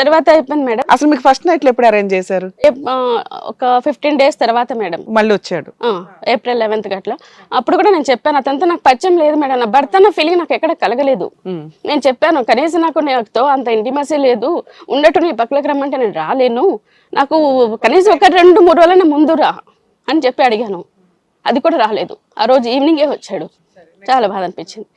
తర్వాత అయిపోయింది మేడం. అసలు మీకు ఫస్ట్ నైట్లు ఎప్పుడు అరేంజ్ చేశారు? ఒక ఫిఫ్టీన్ డేస్ తర్వాత మేడం. మళ్ళీ వచ్చాడు. ఏప్రిల్ లెవెన్త్ అట్లా అప్పుడు కూడా నేను చెప్పాను అతనితో నాకు పరిచయం లేదు మేడం. నా భర్త అన్న ఫీలింగ్ నాకు ఎక్కడ కలగలేదు. నేను చెప్పాను కనీసం నాకు నాతో అంత ఇంటిమసీ లేదు. ఉండట్టు నీ పక్కలకు రమ్మంటే నేను రాలేను. నాకు కనీసం ఒక రెండు మూడు రోజులైనా ముందు రా అని చెప్పి అడిగాను. అది కూడా రాలేదు. ఆ రోజు ఈవినింగే వచ్చాడు. చాలా బాధ అనిపించింది.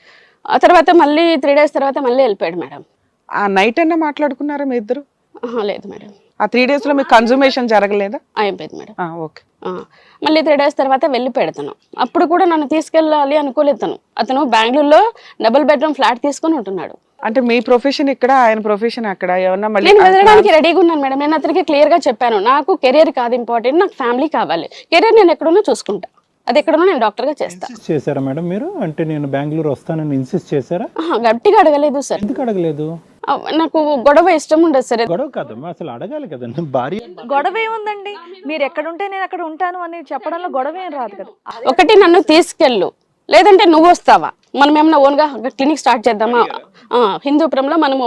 ఆ తర్వాత మళ్ళీ త్రీ డేస్ తర్వాత మళ్ళీ వెళ్ళిపోయాడు మేడం. ఆ నైట్ అన్నా మాట్లాడుకున్నారా మీ ఇద్దరు? ఆహా, లేదు మేడం. ఆ త్రీ డేస్లో మీకు కన్జుమేషన్ జరగలేదా? అయిపోయింది మేడం. ఆ, ఓకే. ఆ, మళ్ళీ త్రీ డేస్ తర్వాత వెళ్ళి పెడతాను. అప్పుడు కూడా నన్ను తీసుకెళ్ళాలి అనుకోలేదు తను. అతను బెంగళూరులో డబుల్ బెడ్రూమ్ ఫ్లాట్ తీసుకొని ఉంటున్నాడు. అంటే మీ ప్రొఫెషన్ ఇక్కడ ఆయన ప్రొఫెషన్ అక్కడ ఏమన్నా మళ్ళీ నేను వెళ్ళడానికి రెడీగా ఉన్నాను మేడం. నేను అతనికి క్లియర్గా చెప్పాను. నాకు కెరియర్ కాదు ఇంపార్టెంట్ నాకు ఫ్యామిలీ కావాలి. కెరియర్ నేను ఎక్కడున్నా చూసుకుంటా. అది ఎక్కడున్నా నేను డాక్టర్గా చేస్తా. ఇన్సిస్ట్ చేశారా మేడం మీరు? అంటే నేను బెంగళూరు వస్తానని ఇన్సిస్ట్ చేశారా? గట్టిగా అడగలేదు సార్. ఎందుకు అడగలేదు? నాకు గొడవ ఇష్టం ఉండదు సార్. గొడవ కాదమ్మా అసలు అడగాలి కదండి భార్య గొడవ ఏముందండి? మీరు ఎక్కడ ఉంటే నేను అక్కడ ఉంటాను అని చెప్పడంలో గొడవ ఏం రాదు కదా. ఒకటి నన్ను తీసుకెళ్ళు. లేదంటే నువ్వు వస్తావా? మనం ఏమన్నా ఓన్గా క్లినిక్ స్టార్ట్ చేద్దామా? ఆ, హిందూపురంలో మనం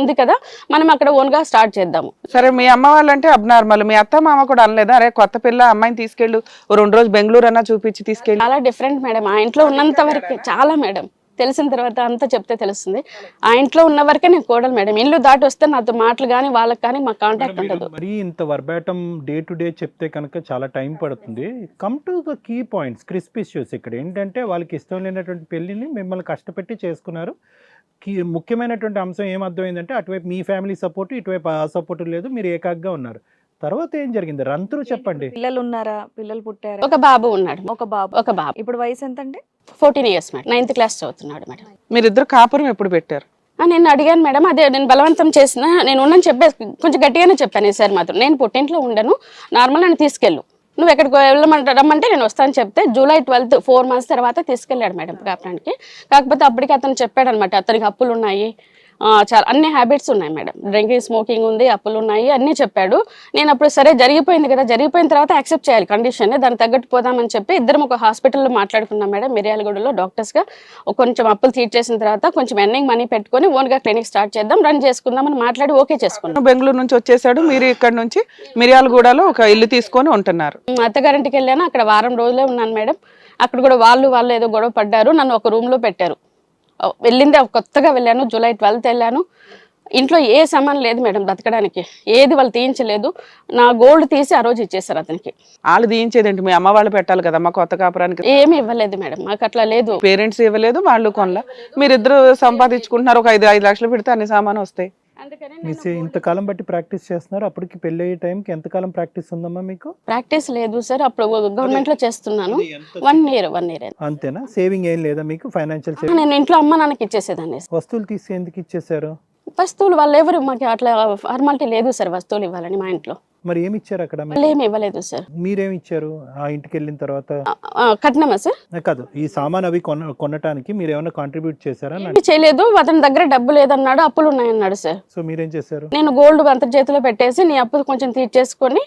ఉంది కదా మనం అక్కడ ఓన్గా స్టార్ట్ చేద్దాము. సరే మీ అమ్మ వాళ్ళంటే అబ్నార్మల్. మీ అత్త మామ కూడా అనలేదా? అరే కొత్త పిల్ల అమ్మాయిని తీసుకెళ్ళు. రెండు రోజు బెంగళూరు అన్నా చూపించి తీసుకెళ్ళి. చాలా డిఫరెంట్ మేడం. ఆ ఇంట్లో ఉన్నంత వరకు చాలా మేడం. తెలిసిన తర్వాత అంతా చెప్తే తెలుస్తుంది. ఆ ఇంట్లో ఉన్న వరకే నేను కోడలు మేడం. ఇల్లు దాటి వస్తే నాతో మాటలు కానీ వాళ్ళకి కానీ మాకు కాంటాక్ట్ ఉండదు. మరి ఇంత వర్బాటం డే టు డే చెప్తే కనుక చాలా టైం పడుతుంది. Come to the key points crispy issues ఇక్కడ. ఏంటంటే వాళ్ళకి ఇష్టం లేనటువంటి పెళ్ళిని మిమ్మల్ని కష్టపెట్టి చేసుకున్నారు. కీ ముఖ్యమైనటువంటి అంశం ఏం అర్థమైందంటే అటువైపు మీ ఫ్యామిలీ సపోర్ట్ ఇటువైపు ఆ సపోర్ట్ లేదు. మీరు ఏకాగ్గా ఉన్నారు. తర్వాత ఏం జరిగింది? రంతులు చెప్పండి. పిల్లలు ఉన్నారా? పిల్లలు పుట్టారా? ఒక బాబు ఉన్నాడు. ఒక బాబు. ఒక బాబు. ఇప్పుడు వయసు ఎంతండి? Fourteen years madam ninth class చదువుతున్నాడు మేడం. మీరిద్దరు కాపురం ఎప్పుడు పెట్టారు? నేను అడిగాను మేడం అదే నేను బలవంతం చేసిన నేను ఉండని చెప్పే కొంచెం గట్టిగానే చెప్పాను ఈసారి మాత్రం. నేను పుట్టింట్లో ఉండను నార్మల్ నన్ను తీసుకెళ్ళు. నువ్వు ఎక్కడికి వెళ్ళమంట రమ్మంటే నేను వస్తాను చెప్తే జూలై ట్వెల్త్ ఫోర్ మంత్స్ తర్వాత తీసుకెళ్ళాడు మేడం కాపురానికి. కాకపోతే అప్పటికి అతను చెప్పాడు అనమాట అతనికి అప్పులు ఉన్నాయి చాలా అన్ని హ్యాబిట్స్ ఉన్నాయి మేడం. డ్రింకింగ్ స్మోకింగ్ ఉంది అప్పులు ఉన్నాయి అన్నీ చెప్పాడు. నేను అప్పుడు సరే జరిగిపోయింది కదా జరిగిపోయిన తర్వాత యాక్సెప్ట్ చేయాలి కండిషన్ దాన్ని తగ్గట్టు పోదామని చెప్పి ఇద్దరం ఒక హాస్పిటల్లో మాట్లాడుకున్నాం మేడం మిర్యాలగూడలో డాక్టర్స్గా కొంచెం అప్పులు తీర్చేసిన తర్వాత కొంచెం ఎన్నింగ్ మనీ పెట్టుకొని ఓన్గా క్లినిక్ స్టార్ట్ చేద్దాం రన్ చేసుకుందాం అని మాట్లాడి ఓకే చేసుకున్నాం. బెంగళూరు నుంచి వచ్చేసాడు మీరు ఇక్కడ నుంచి మిర్యాలగూడలో ఒక ఇల్లు తీసుకొని ఉంటున్నారు. అత్తగారింటికి వెళ్ళాను అక్కడ వారం రోజులే ఉన్నాను మేడం. అక్కడ కూడా వాళ్ళు వాళ్ళు ఏదో గొడవ పడ్డారు నన్ను ఒక room లో పెట్టారు. వెళ్ళింది కొత్తగా వెళ్ళాను జూలై ట్వెల్త్ వెళ్ళాను. ఇంట్లో ఏ సామాన్ లేదు మేడం బతకడానికి. ఏది వాళ్ళు తీయించలేదు. నా గోల్డ్ తీసి ఆ రోజు ఇచ్చేసారు అతనికి. వాళ్ళు తీయించేదేంటి? మీ అమ్మ వాళ్ళు పెట్టాలి కదమ్మా కొత్త కాపురానికి. ఏమీ ఇవ్వలేదు మేడం మాకు అట్లా లేదు. పేరెంట్స్ ఇవ్వలేదు వాళ్ళు కొనలా. మీరిద్దరు సంపాదించుకుంటున్నారు ఒక ఐదు ఐదు లక్షలు పెడితే అన్ని సామాను వస్తాయి. అందుకని ఇంతకాలం బట్టి ప్రాక్టీస్ చేస్తున్నారు. అప్పటికి పెళ్ళి అయ్యే టైంకి ఎంతకాలం ప్రాక్టీస్ ఉందమ్మా మీకు? ప్రాక్టీస్ లేదు సార్. అప్పుడు గవర్నమెంట్లో చేస్తున్నాను. వన్ ఇయర్ వన్ ఇయర్ అంతేనా? సేవింగ్ ఏం లేదా మీకు? ఫైనాన్షియల్ నేను ఇంట్లో అమ్మ నాన్నకి ఇచ్చేసేదాన్ని వస్తువులు తీసి ఎందుకు ఇచ్చేసారు వస్తువులు వాళ్ళు ఎవరు మాకు అట్లా ఫార్మాలిటీ లేదు సార్ వస్తువులు ఇవ్వాలని మా ఇంట్లో. మరి ఏమి ఇచ్చారు అక్కడ ఏమి ఇవ్వలేదు సార్. మీరేమి ఇచ్చారు ఆ ఇంటికి వెళ్ళిన తర్వాత కట్నమా సార్? కాదు. ఈ సామాన్ అవి కొన కొనటానికి మీరు ఏమైనా కాంట్రిబ్యూట్ చేశారా? చేయలేదు. అతని దగ్గర డబ్బు లేదన్నాడు అప్పులు ఉన్నాయన్నాడు సార్. సో మీరేం చేశారు? నేను గోల్డ్ అంత చేతిలో పెట్టేసి నీ అప్పు కొంచెం తీర్చేసుకొని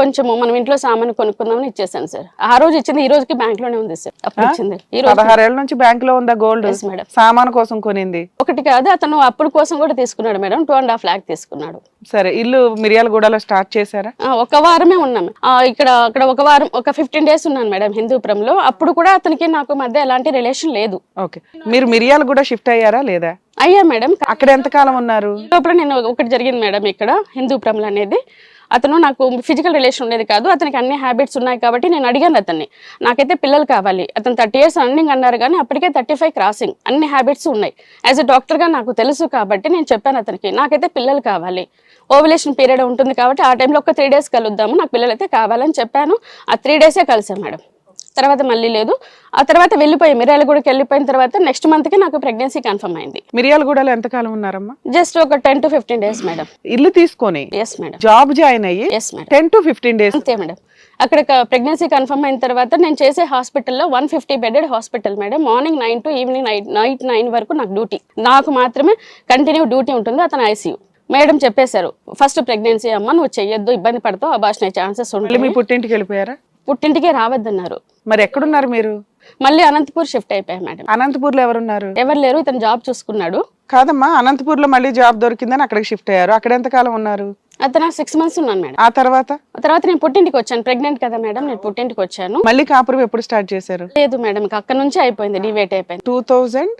కొంచెం మనం ఇంట్లో సామాన్ కొనుక్కుందామని ఇచ్చేసాను సార్. ఆ రోజు ఇచ్చింది ఈ రోజుకి బ్యాంక్లోనే ఉంది సార్. అప్పు ఇచ్చింది. ఈ రోజు పదహారేళ్ళ నుంచి బ్యాంక్లో ఉందా గోల్డ్? Madam. సామాను కోసం కొనింది. ఒకటి కాదు అతను అప్పుల కోసం కూడా తీసుకున్నాడు madam two and half lakh తీసుకున్నాడు. సరే ఇల్లు మిర్యాలగూడలో స్టార్ట్ చేశారా ఒక వారమే ఉన్నాం ఇక్కడ అక్కడ ఒక వారం ఒక ఫిఫ్టీన్ డేస్ ఉన్నాను మేడం హిందూపురంలో. అప్పుడు కూడా అతనికి నాకు మధ్య ఎలాంటి రిలేషన్ లేదు. ఓకే. మీరు మిర్యాలగూడ షిఫ్ట్ అయ్యారా లేదా? అయ్యా మేడం. అక్కడ ఎంతకాలం ఉన్నారు? ఈ లోపల నేను ఒకటి జరిగింది మేడం ఇక్కడ హిందూపురంలో అనేది. అతను నాకు ఫిజికల్ రిలేషన్ ఉండేది కాదు. అతనికి అన్ని హ్యాబిట్స్ ఉన్నాయి కాబట్టి నేను అడిగాను అతన్ని. నాకైతే పిల్లలు కావాలి. అతను థర్టీ ఇయర్స్ రన్నింగ్ అన్నారు కానీ అప్పటికే థర్టీ ఫైవ్ క్రాసింగ్ అన్ని హ్యాబిట్స్ ఉన్నాయి. యాజ్ ఎ డాక్టర్గా నాకు తెలుసు కాబట్టి నేను చెప్పాను అతనికి నాకైతే పిల్లలు కావాలి. ఓవులేషన్ పీరియడ్ ఉంటుంది కాబట్టి ఆ టైంలో ఒక త్రీ డేస్ కలుద్దాము. నాకు పిల్లలు అయితే కావాలని చెప్పాను. ఆ త్రీ డేసే కలిసాం మేడం. తర్వాత మళ్ళీ లేదు. ఆ తర్వాత వెళ్ళిపోయి. మిర్యాలగూడకి వెళ్ళిపోయిన తర్వాత నెక్స్ట్ మంత్కి నాకు ప్రెగ్నెన్సీ కన్ఫర్మ్ అయింది. మిర్యాలగూడలో ఎంతకాలం ఉన్నారమ్మా? జస్ట్ ఒక ten to fifteen days madam. ఇల్లు తీసుకొని ఎస్ మేడం. జాబ్ జాయిన్ అయ్యి yes madam. Ten to fifteen days అంతే మేడం. అక్కడ ప్రెగ్నెన్సీ కన్ఫర్మ్ అయిన తర్వాత నేను చేసే హాస్పిటల్లో one fifty bedded hospital madam. Morning nine to evening night night nine వరకు నాకు డ్యూటీ. నాకు మాత్రమే కంటిన్యూ డ్యూటీ ఉంటుంది. అతను ఐసీయూ మేడం చెప్పేశారు ఫస్ట్ ప్రెగ్నెన్సీ అమ్మ నువ్వు చెయ్యొద్దు ఇబ్బంది పడతావు అబార్షన్ ఛాన్సెస్ మళ్ళీ మీ ఉంటాయి పుట్టింటికి వెళ్ళిపోయారా? పుట్టింటికే రావద్దన్నారు. మరి ఎక్కడున్నారు మీరు? మళ్ళీ అనంతపూర్ షిఫ్ట్ అయిపోయాను మేడం. అనంతపూర్లో ఎవరున్నారు? ఎవరు లేరు ఇతను జాబ్ చూసుకున్నాడు. కాదమ్మా అనంతపూర్లో మళ్ళీ జాబ్ దొరికిందని అక్కడికి షిఫ్ట్ అయ్యారు. అక్కడ ఎంతకాలం ఉన్నారు? అతను సిక్స్ మంత్స్ ఉన్నాను మేడం. ఆ తర్వాత? తర్వాత నేను పుట్టింటికి వచ్చాను. ప్రెగ్నెంట్ కదా మేడం నేను పుట్టింటికి వచ్చాను. మళ్ళీ కాపురం ఎప్పుడు స్టార్ట్ చేశారు? లేదు మేడం ఇక అక్కడ నుంచి అయిపోయింది డివేట్ అయిపోయింది. టూ థౌజండ్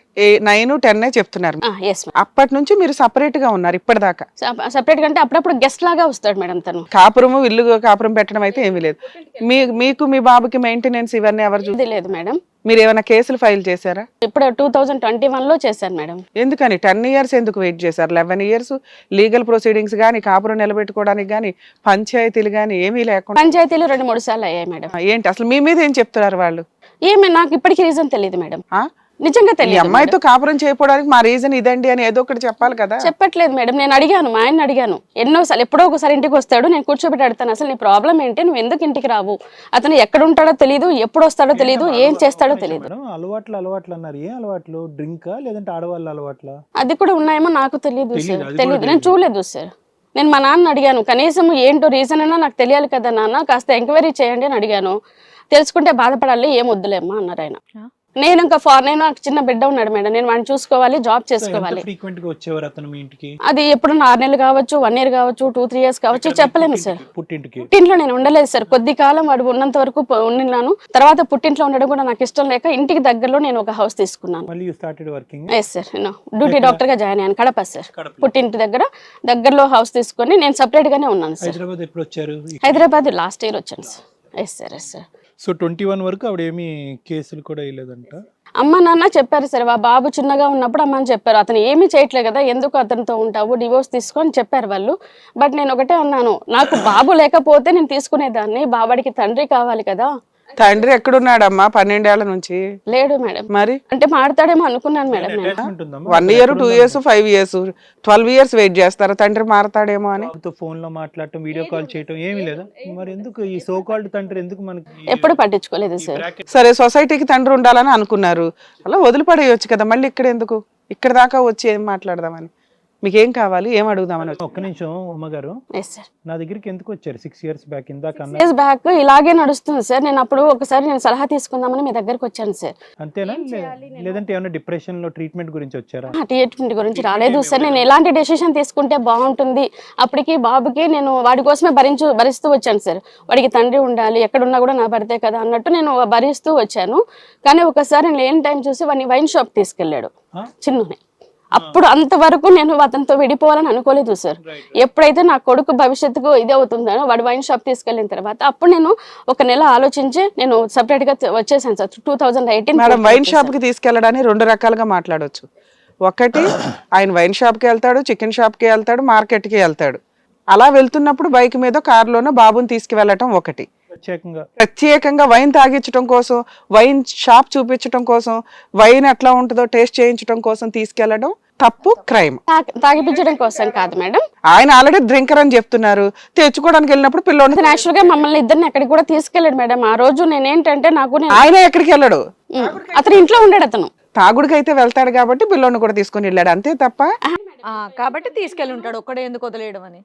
నైన్ టెన్ చెప్తున్నారు. ఎస్ అప్పటి నుంచి మీరు సపరేట్గా ఉన్నారు ఇప్పటిదాకా? సపరేట్గా అంటే అప్పుడప్పుడు గెస్ట్ లాగా వస్తాడు మేడం తను. కాపురము ఇల్లు కాపురం పెట్టడం అయితే ఏమీ లేదు. మీ మీకు మీ బాబుకి మెయింటెనెన్స్ ఇవన్నీ ఎవరు చూ ఇది లేదు మేడం. మీరు ఏమైనా కేసులు ఫైల్ చేశారా? ఇప్పుడు టూ థౌజండ్ ట్వంటీ వన్లో చేశాను మేడం. ఎందుకని? టెన్ ఇయర్స్ ఎందుకు వెయిట్ చేశారు? లెవెన్ ఇయర్స్ లీగల్ ప్రొసీడింగ్స్ కానీ కాపురం నిలబెట్టుకోవడానికి కానీ పంచాయతీలు కానీ ఏమీ లేకుండా పంచాయతీలు రెండు మూడు సార్లు అయ్యాయి మేడం. ఏంటి? అసలు మీ మీద ఏం చెప్తున్నారు వాళ్ళు? ఏమి నాకు ఇప్పటికీ రీజన్ తెలియదు మేడం? నిజంగా తెలియదు అమ్మాయితో కాపురం చేయకపోవడానికి మా రీజన్ ఇదండి అని ఏదో ఒకటి చెప్పాలి కదా? చెప్పట్లేదు మేడం నేను అడిగాను మా ఆయన అడిగాను. ఎన్నోసార్లు ఎప్పుడో ఒకసారి ఇంటికి వస్తాడు నేను కూర్చోబెట్టి అడుగుతాను అసలు నీ ప్రాబ్లం ఏంటి? నువ్వు ఎందుకు ఇంటికి రావు? అతను ఎక్కడ ఉంటాడో తెలియదు ఎప్పుడు వస్తాడో తెలియదు ఏం చేస్తాడో తెలియదు అలవాట్లు అలవాట్లు అన్నారు. ఏ అలవాట్లు? డ్రింకా లేదంటే ఆడవాళ్ళ అలవాట్లా? అది కూడా ఉన్నాయేమో నాకు తెలియదు సార్. తెలియదు నేను చూడలేదు సార్. నేను మా నాన్న అడిగాను కనీసం ఏంటో రీజన్ అయినా నాకు తెలియాలి కదా నాన్న కాస్త ఎంక్వైరీ చేయండి అని అడిగాను. తెలుసుకుంటే బాధపడాలి ఏం వద్దులేమ్మా అన్నారు ఆయన? నేను ఇంకా ఫార్ నేను నాకు చిన్న బిడ్డ ఉన్నాడు మేడం. నేను వాడిని చూసుకోవాలి జాబ్ చేసుకోవాలి. ఫ్రీక్వెంట్గా వచ్చేవారు అతను మీ ఇంటికి? అది ఎప్పుడు ఆరు నెలలు కావచ్చు వన్ ఇయర్ కావచ్చు టూ త్రీ ఇయర్స్ కావచ్చు చెప్పలేము సార్. పుట్టింటికి? పుట్టింట్లో నేను ఉండలేదు సార్. కొద్ది కాలం వాడు ఉన్నంత వరకు ఉండినాను తర్వాత పుట్టింట్లో ఉండడం కూడా నాకు ఇష్టం లేక ఇంటికి దగ్గరలో నేను ఒక హౌస్ తీసుకున్నాను. మళ్ళీ you started working yes sir నేను డ్యూటీ డాక్టర్గా జాయిన్ అయ్యాను. కడప సార్ పుట్టింటి దగ్గర. దగ్గరలో హౌస్ తీసుకొని నేను సపరేట్ గానే ఉన్నాను సార్ హైదరాబాద్ ఎప్పుడు వచ్చారు? హైదరాబాద్ లాస్ట్ ఇయర్ వచ్చాను sir yes sir yes sir so twenty one వరకు ఆవిడ ఏమి కేసులు కూడా వేయలేదంట. అమ్మ నాన్న చెప్పారు సరే ఆ బాబు చిన్నగా ఉన్నప్పుడు అమ్మ అని చెప్పారు. అతను ఏమీ చేయట్లేదు కదా ఎందుకు అతనితో ఉంటావు డివోర్స్ తీసుకొని చెప్పారు వాళ్ళు. బట్ నేను ఒకటే అన్నాను నాకు బాబు లేకపోతే నేను తీసుకునేదాన్ని బాబాడికి తండ్రి కావాలి కదా. తండ్రి ఎక్కడున్నాడమ్మా? పన్నెండేళ్ళ నుంచి? లేడు మేడం. మరి? అంటే మాడతాడేమో అనుకున్నాను మేడం నేను. One year two years five years twelve years wait చేస్తారు? తండ్రి మారతాడేమో అని. ఫోన్లో మాట్లాడటం వీడియో కాల్ చేయటం ఏమీ లేదా. మరి ఎందుకు ఈ సో కాల్డ్ తండ్రి ఎందుకు మనకి ఎప్పుడు పట్టించుకోలేదు సార్. సరే సొసైటీకి తండ్రి ఉండాలని అనుకున్నారు. అలా వదిలిపడేయచ్చు కదా మళ్ళీ ఇక్కడ ఎందుకు? ఇక్కడ దాకా వచ్చి ఏం మాట్లాడదామని? మీకేం కావాలి? ఏం అడుగుదామని ఒక్క నిమిషం ఉమ్మ గారు. ఎస్ సార్ నా దగ్గరికి ఎందుకు వచ్చారు? సిక్స్ ఇయర్స్ బ్యాక్ ఇందాక అన్న ఇయర్స్ బ్యాక్ ఇలాగే నడుస్తుంది సార్ నేను అప్పుడు ఒకసారి నేను సలహా తీసుకుందామని మీ దగ్గరకు వచ్చాను సార్ అంతేనా? లేదంటే ఏమైనా డిప్రెషన్లో ట్రీట్మెంట్ గురించి వచ్చారా? ట్రీట్మెంట్ గురించి రాలేదు సార్ నేను ఎలాంటి డెసిషన్ తీసుకుంటే బాగుంటుంది? అప్పటికి బాబుకి నేను వాడి కోసమే భరించు భరిస్తూ వచ్చాను సార్ వాడికి తండ్రి ఉండాలి ఎక్కడున్నా కూడా నా భర్తే కదా అన్నట్టు నేను భరిస్తూ వచ్చాను. కానీ ఒకసారి నేను లేని టైం చూసి వాడిని వైన్ షాప్ తీసుకెళ్ళాడు? చిన్ననే. అప్పుడు అంతవరకు నేను అతనితో విడిపోవాలని అనుకోలేదు సార్. ఎప్పుడైతే నా కొడుకు భవిష్యత్తుకు ఇది అవుతుందో వాడు వైన్ షాప్ తీసుకెళ్ళిన తర్వాత అప్పుడు నేను ఒక నెల ఆలోచించి నేను సపరేట్గా వచ్చేసాను sir. Two thousand eighteen madam wine షాప్కి తీసుకెళ్ళడానికి రెండు రకాలుగా మాట్లాడొచ్చు. ఒకటి ఆయన వైన్ షాప్కి వెళ్తాడు చికెన్ షాప్కి వెళ్తాడు మార్కెట్కి వెళ్తాడు. అలా వెళ్తున్నప్పుడు బైక్ మీద కారులోనో బాబుని తీసుకువెళ్ళటం ఒకటి. ప్రత్యేకంగా. ప్రత్యేకంగా వైన్ తాగించడం కోసం వైన్ షాప్ చూపించడం కోసం వైన్ ఎట్లా ఉంటుందో టేస్ట్ చేయించడం కోసం తీసుకెళ్ళడం తప్పు క్రైమ్. తాగిపించడం కోసం కాదు మేడం. ఆయన ఆల్రెడీ డ్రింకర్ అని చెప్తున్నారు. తెచ్చుకోవడానికి వెళ్ళినప్పుడు పిల్లోని అతను యాక్చువల్గా మమ్మల్ని ఇద్దరిని ఎక్కడికి కూడా తీసుకెళ్ళాడు మేడం. ఆ రోజు నేనేంటంటే నాకు ఆయన ఎక్కడికి వెళ్ళడు. అతను ఇంట్లో ఉండాడు అతను. తాగుడికి అయితే వెళ్తాడు కాబట్టి పిల్లోని కూడా తీసుకొని వెళ్ళాడు. అంతే తప్ప? ఆ, కాబట్టి తీసుకెళ్ళి ఉంటాడు. ఒక్కడే ఎందుకు వదిలేయడం అని.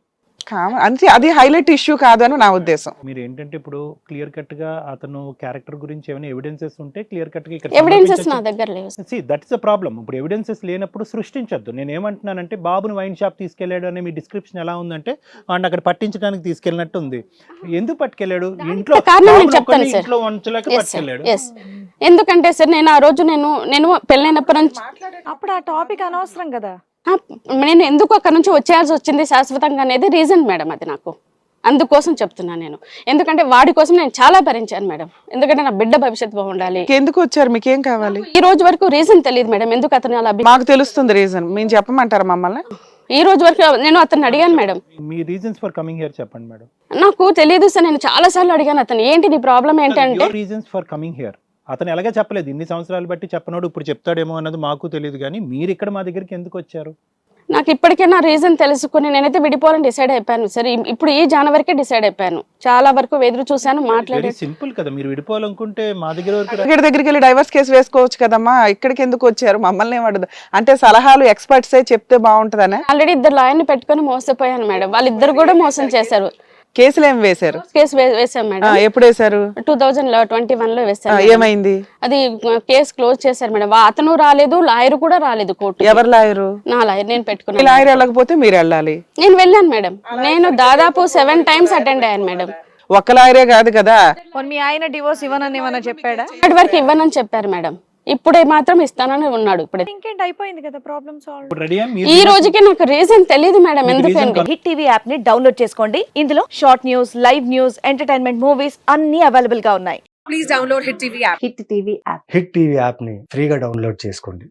కామ- అంతే అది హైలైట్ ఇష్యూ కాదు అని నా ఉద్దేశం. మీరు ఏంటంటే ఇప్పుడు క్లియర్ కట్గా అతను క్యారెక్టర్ గురించి ఏమైనా ఎవిడెన్సెస్ ఉంటే క్లియర్ కట్గా ఇక్కడ ఎవిడెన్సెస్ నా దగ్గర లేవు. సి దట్స్ ద ప్రాబ్లం ఇప్పుడు ఎవిడెన్సెస్ లేనప్పుడు సృష్టించొద్దు. నేను ఏమంటున్నానంటే బాబుని వైన్ షాప్ తీసుకెళ్ళాడు అనే మీ డిస్క్రిప్షన్ ఎలా ఉందంటే వాడిని అక్కడ పట్టించడానికి తీసుకెళ్ళినట్టు ఉంది ఎందుకు పట్టుకెళ్ళాడు? ఇంట్లో కారణం నేను బాబుని చెప్తాను ఒక్కడిని సార్. ఇంట్లో సార్ పట్టుకెళ్ళాడు. ఎస్ ఎందుకంటే సార్ నేను ఆ రోజు నేను నేను పెళ్ళైనప్పటి నుంచి అప్పుడు ఆ టాపిక్ అనవసరం కదా. నేను ఎందుకు అక్కడ నుంచి వచ్చేయాల్సి వచ్చింది శాశ్వతంగా అనేది రీజన్ మేడం అది నాకు. అందుకోసం చెప్తున్నాను నేను. ఎందుకంటే వాడి కోసం నేను చాలా భరించాను మేడం ఎందుకంటే నా బిడ్డ భవిష్యత్తు బాగుండాలి. ఎందుకు వచ్చారు? మీకేం కావాలి? ఈ రోజు వరకు రీజన్ తెలియదు మేడం ఎందుకు అతను అలా మాకు తెలుస్తుంది రీజన్ మేము చెప్పమంటారా మమ్మల్ని? ఈ రోజు వరకు నేను అతన్ని అడిగాను మేడం మీ రీజన్స్ ఫర్ కమింగ్ హియర్ చెప్పండి మేడం నాకు తెలియదు సార్ నేను చాలా సార్లు అడిగాను అతను ఏంటి నీ ప్రాబ్లం ఏంటంటే రీజన్స్ ఫర్ కమింగ్ హియర్ అతను ఎలాగే చెప్పలేదు ఇన్ని సంవత్సరాలు బట్టి చెప్పనోడు ఇప్పుడు చెప్తాడేమో అన్నది మాకు తెలియదు కానీ మీరు ఇక్కడ మా దగ్గరికి ఎందుకు వచ్చారు? నాకు ఇప్పటికే నా రీజన్ తెలుసుకుని నేనైతే విడిపోవాలని డిసైడ్ అయిపోయాను. సార్ ఇప్పుడు ఈ జనవరికే డిసైడ్ అయిపోయాను. చాలా వరకు ఎదురు చూశాను మాట్లాడే సింపుల్ కదా మీరు విడిపోవాలనుకుంటే మా దగ్గర ఇక్కడ దగ్గరికి వెళ్ళి డైవర్స్ కేసు వేసుకోవచ్చు కదమ్మా ఇక్కడికి ఎందుకు వచ్చారు మమ్మల్ని ఏమడదు అంటే సలహాలు ఎక్స్పర్ట్సే చెప్తే బాగుంటుందనే? ఆల్రెడీ ఇద్దరు లాయర్ని పెట్టుకొని మోసపోయాను మేడం. వాళ్ళిద్దరు కూడా మోసం చేశారు. కేసులు ఏం వేశారు? కేసు వేసాం ఆ, మేడం. ఎప్పుడు వేశారు? టూ థౌజండ్లో ట్వంటీ వన్లో ఆ, వేసాం మేడం. ఏమైంది? అది కేసు క్లోజ్ చేశారు మేడం. అతను రాలేదు లాయర్ కూడా రాలేదు కోర్టు ఎవరు లాయరు? నా లాయర్ నేను పెట్టుకున్నాను లాయర్ వెళ్ళకపోతే మీరు వెళ్ళాలి. నేను వెళ్ళాను మేడం. నేను దాదాపు సెవెన్ టైమ్స్ అటెండ్ అయ్యాను మేడం. ఒక్క లాయరే కాదు కదా. మీ ఆయన డివోర్స్ ఇవ్వనని ఏమైనా చెప్పాడా? ఇప్పటి వరకు ఇవ్వనని చెప్పారు మేడం. ఇప్పుడే మాత్రం ఇస్తానని ఉన్నాడు ఇప్పుడు. ఇంకేంటి అయిపోయింది కదా ప్రాబ్లమ్ సాల్వ్ ఈ రోజుకి నాకు రీజన్ తెలియదు మేడం కన్- హిట్ టీవీ యాప్ని డౌన్లోడ్ చేసుకోండి. ఇందులో short news live news entertainment movies అన్ని అవైలబుల్గా ఉన్నాయి. హిట్ టీవీ యాప్ని ఫ్రీగా డౌన్లోడ్ చేసుకోండి.